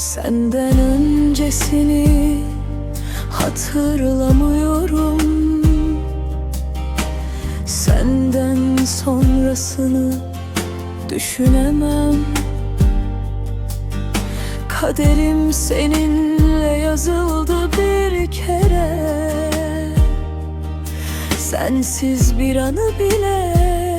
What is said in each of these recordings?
Senden öncesini hatırlamıyorum. Senden sonrasını düşünemem. Kaderim seninle yazıldı bir kere. Sensiz bir anı bile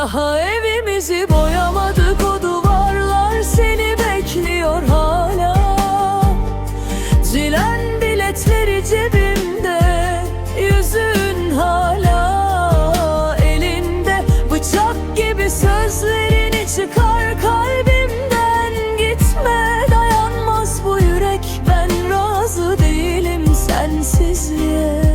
Daha evimizi boyamadık o duvarlar seni bekliyor hala. Zilen biletleri cebimde yüzün hala. Elinde bıçak gibi sözlerini çıkar kalbimden. Gitme Dayanmaz bu yürek ben razı değilim sensizliğe.